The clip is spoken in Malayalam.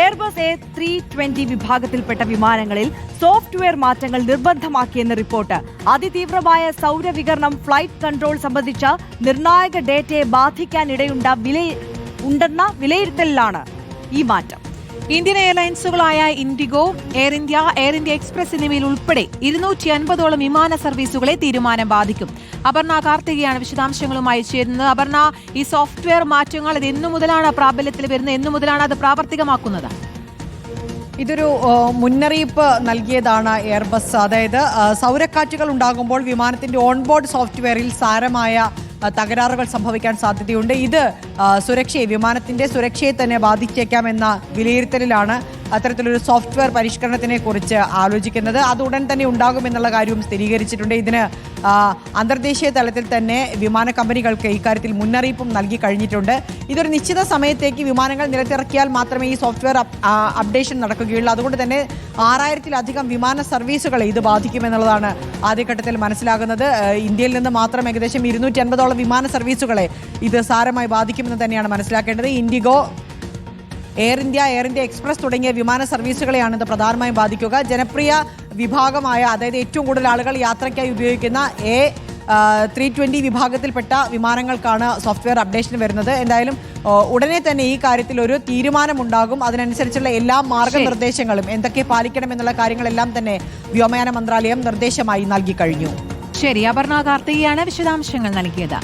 എയർബസ് എ ത്രീ ട്വന്റി വിഭാഗത്തിൽപ്പെട്ട വിമാനങ്ങളിൽ സോഫ്റ്റ്വെയർ മാറ്റങ്ങൾ നിർബന്ധമാക്കിയെന്ന് റിപ്പോർട്ട്. അതിതീവ്രമായ സൗരവികരണം ഫ്ലൈറ്റ് കൺട്രോൾ സംബന്ധിച്ച നിർണായക ഡേറ്റയെ ബാധിക്കാനിടയുണ്ട വില ഉണ്ടെന്ന വിലയിരുത്തലിലാണ് ഈ മാറ്റം. Indian എയർലൈൻസുകളായ IndiGo Air India Air India Express എന്നിവയിൽ ഉൾപ്പെടെ ഇരുന്നൂറ്റി അൻപതോളം വിമാന സർവീസുകളെ തീരുമാനം ബാധിക്കും. അപർണ കാർത്തികയാണ് വിശദാംശങ്ങളുമായി ചേരുന്നത്. അപർണ ഈ സോഫ്റ്റ്വെയർ മാറ്റങ്ങൾ ഇത് എന്നു മുതലാണ് പ്രാബല്യത്തിൽ വരുന്നത്? എന്നു മുതലാണ് അത് പ്രാവർത്തികമാക്കുന്നത്? ഇതൊരു മുന്നറിയിപ്പ് നൽകിയതാണ് എയർബസ്. അതായത് സൗരക്കാറ്റുകൾ ഉണ്ടാകുമ്പോൾ വിമാനത്തിന്റെ ഓൺബോർഡ് സോഫ്റ്റ്വെയറിൽ സാരമായ തകരാറുകൾ സംഭവിക്കാൻ സാധ്യതയുണ്ട്. ഇത് സുരക്ഷയെ വിമാനത്തിന്റെ സുരക്ഷയെ തന്നെ ബാധിച്ചേക്കാം എന്ന വിലയിരുത്തലിലാണ് അത്തരത്തിലൊരു സോഫ്റ്റ്വെയർ പരിഷ്കരണത്തിനെ കുറിച്ച് ആലോചിക്കുന്നത്. അത് ഉടൻ തന്നെ ഉണ്ടാകുമെന്നുള്ള കാര്യവും സ്ഥിരീകരിച്ചിട്ടുണ്ട്. ഇതിന് അന്തർദേശീയ തലത്തിൽ തന്നെ വിമാന കമ്പനികൾക്ക് ഇക്കാര്യത്തിൽ മുന്നറിയിപ്പും നൽകി കഴിഞ്ഞിട്ടുണ്ട്. ഇതൊരു നിശ്ചിത സമയത്തേക്ക് വിമാനങ്ങൾ നിലത്തിറക്കിയാൽ മാത്രമേ ഈ സോഫ്റ്റ്വെയർ അപ്ഡേഷൻ നടക്കുകയുള്ളൂ. അതുകൊണ്ട് തന്നെ ആറായിരത്തിലധികം വിമാന സർവീസുകളെ ഇത് ബാധിക്കുമെന്നുള്ളതാണ് ആദ്യഘട്ടത്തിൽ മനസ്സിലാകുന്നത്. ഇന്ത്യയിൽ നിന്ന് മാത്രം ഏകദേശം ഇരുന്നൂറ്റി അൻപതോളം വിമാന സർവീസുകളെ ഇത് സാരമായി ബാധിക്കുമെന്ന് തന്നെയാണ് മനസ്സിലാക്കേണ്ടത്. IndiGo Air India Air India Express തുടങ്ങിയ വിമാന സർവീസുകളെയാണ് ഇത് പ്രധാനമായും ബാധിക്കുക. ജനപ്രിയ വിഭാഗമായ അതായത് ഏറ്റവും കൂടുതൽ ആളുകൾ യാത്രയ്ക്കായി ഉപയോഗിക്കുന്ന എ ത്രീ ട്വന്റി വിഭാഗത്തിൽപ്പെട്ട വിമാനങ്ങൾക്കാണ് സോഫ്റ്റ്വെയർ അപ്ഡേഷൻ വരുന്നത്. എന്തായാലും ഉടനെ തന്നെ ഈ കാര്യത്തിൽ ഒരു തീരുമാനമുണ്ടാകും. അതിനനുസരിച്ചുള്ള എല്ലാ മാർഗനിർദ്ദേശങ്ങളും എന്തൊക്കെ പാലിക്കണം എന്നുള്ള കാര്യങ്ങളെല്ലാം തന്നെ വ്യോമയാന മന്ത്രാലയം നിർദ്ദേശമായി നൽകി കഴിഞ്ഞു. ശരി. അപർണ കാർത്തികയാണ് വിശദാംശങ്ങൾ നൽകിയത്.